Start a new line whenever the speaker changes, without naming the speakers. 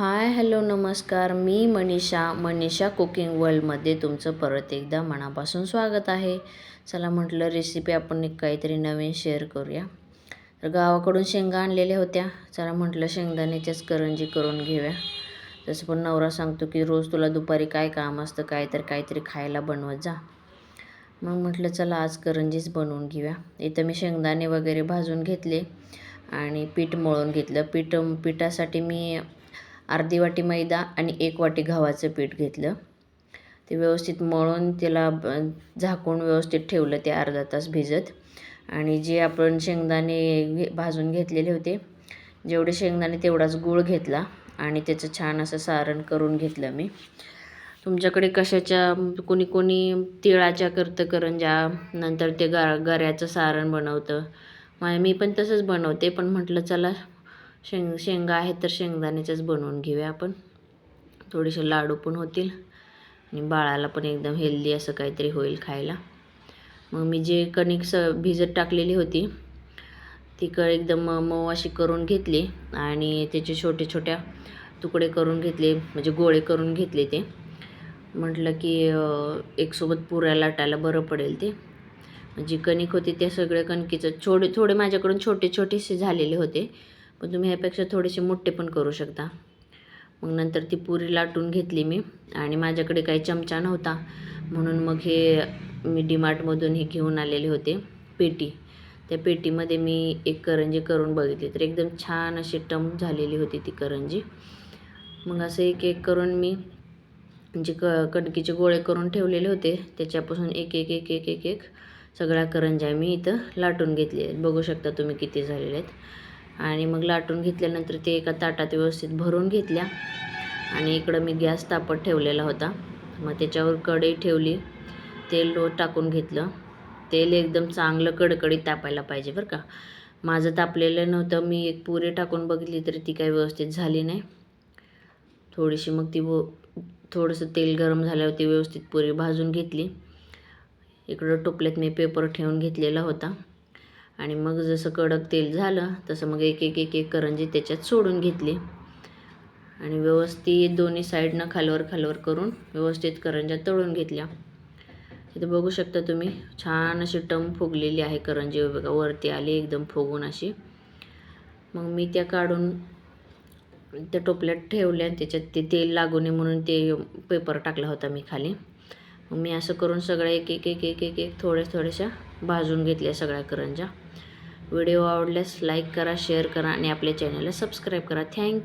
हाय hello नमस्कार. मी Manisha Manisha cooking वर्ल्डमध्ये तुमचं परत एकदा मनापासून स्वागत आहे. चला म्हटलं रेसिपी आपण एक काहीतरी नवीन शेअर करूया. तर गावाकडून शेंगा आणलेल्या होत्या. चला म्हटलं शेंगदाण्याच्याच करंजी करून घेऊया. तसं पण नवरा सांगतो की रोज तुला दुपारी काय काम असतं काय तर काहीतरी खायला बनवत जा. मग म्हटलं चला आज करंजीच बनवून घेऊया. इथं मी शेंगदाणे वगैरे भाजून घेतले आणि पीठ मळून घेतलं. पीठ पिठासाठी मी अर्धी वाटी मैदा आणि एक वाटी गव्हाचं पीठ घेतलं. ते व्यवस्थित मळून त्याला झाकून व्यवस्थित ठेवलं ते अर्धा तास भिजत. आणि जे आपण शेंगदाणे घे भाजून घेतलेले होते जेवढे शेंगदाणे तेवढाच गूळ घेतला आणि त्याचं छान असं सारण करून घेतलं मी. तुमच्याकडे कशाच्या कोणी कोणी तिळाच्या करतं करंजा नंतर ते गा गऱ्याचं सारण बनवतं. मी पण तसंच बनवते पण म्हटलं चला शेंग शेंगा आहेत तर शेंगदाण्याच्याच बनवून घेऊया आपण. थोडेसे लाडू पण होतील आणि बाळाला पण एकदम हेल्दी असं काहीतरी होईल खायला. मग मी जे कणिक स भिजत टाकलेली होती ती क एकदम मऊ अशी करून घेतली आणि त्याचे छोटे छोट्या तुकडे करून घेतले म्हणजे गोळे करून घेतले ते. म्हटलं की एकसोबत पुऱ्या लाटायला बरं पडेल ते. जी कणिक होती त्या सगळ्या कणकीचं छोडे थोडे माझ्याकडून छोटे छोटेसे झालेले होते. पण तुम्ही ह्यापेक्षा थोडेसे मोठे पण करू शकता. मग नंतर ती पुरी लाटून घेतली मी आणि माझ्याकडे काही चमचा नव्हता. म्हणून मग हे मी डीमार्टमधून हे घेऊन आलेले होते पेटी. त्या पेटीमध्ये मी एक करंजी करून बघितली तर एकदम छान अशी टम झालेली होती ती करंजी. मग असं एक एक करून मी जे क कणकीचे गोळे करून ठेवलेले होते त्याच्यापासून एक एक एक एक एक एक सगळ्या करंज्या मी इथं लाटून घेतले आहेत. बघू शकता तुम्ही किती झालेले आहेत. आणि मग लाटून घेतल्यानंतर ते एका ताटात व्यवस्थित भरून घेतल्या. आणि इकडं मी गॅस तापत ठेवलेला होता. मग त्याच्यावर कढई ठेवली. तेल लो टाकून घेतलं. तेल एकदम चांगलं कडकडीत तापायला पाहिजे बरं का. माझं तापलेलं नव्हतं. मी एक पुरे टाकून बघितली तरी ती काही व्यवस्थित झाली नाही. थोडीशी मग ती व थोडंसं तेल गरम झाल्यावर ती व्यवस्थित पुरी भाजून घेतली. इकडं टोपल्यात मी पेपर ठेवून घेतलेला होता. आणि मग जसं कडक तेल झालं तसं मग एक एक एक एक करंजी त्याच्यात सोडून घेतली. आणि व्यवस्थित दोन्ही साईडनं खालवर खालवर करून व्यवस्थित करंज्या तळून घेतल्या. इथं बघू शकता तुम्ही छान अशी टम फुगलेली आहे करंजी. बघा वरती आली एकदम फुगून अशी. मग मी त्या काढून त्या टोपल्यात ठेवल्या आणि त्याच्यात ते तेल लागू नये म्हणून ते पेपर टाकला होता मी खाली. मग मी असं करून सगळ्या एक एक एक एक एक एक थोड्या थोड्याशा भाजून घेतल्या सगळ्या करंज्या व्हिडिओ आवडल्यास लाईक करा शेअर करा आणि आपल्या चॅनलला सबस्क्राईब करा. थँक